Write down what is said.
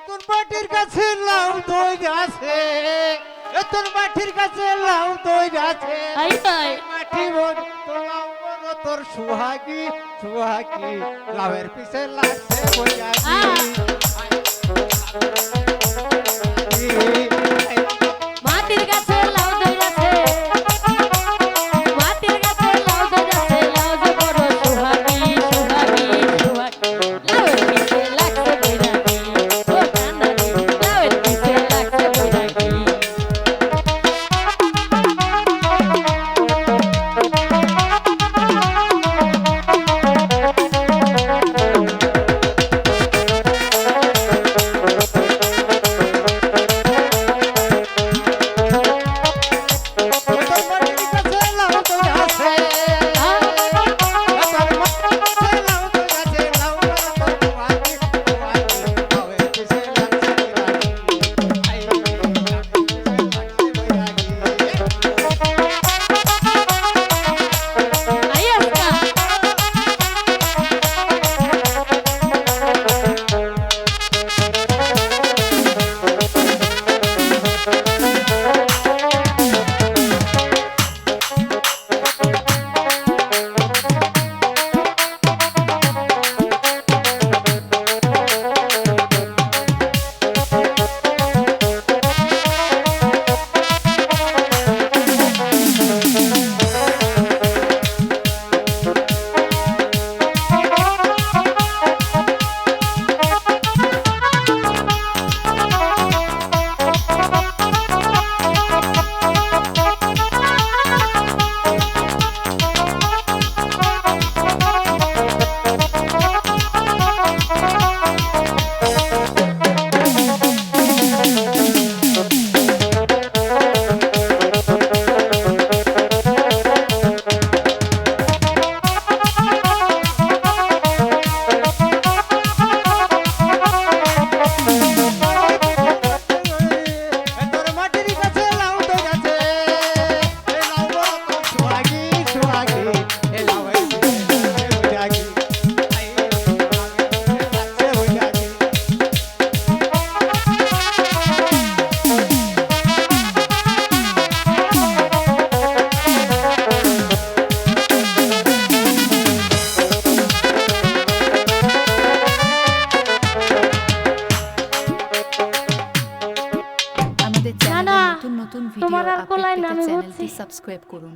তোর মাটির কাছে লাউ দই গাছে তোর মাটির কাছে লাউ দই গাছে মাটি লাউ তোর সুহাগি সুহাগি। লাউয়ের পিছে লাগছে বই গাছি আমাদের চ্যানেলে নতুন নতুন ভিডিও আপডেট পেতে চ্যানেলটি সাবস্ক্রাইব করুন।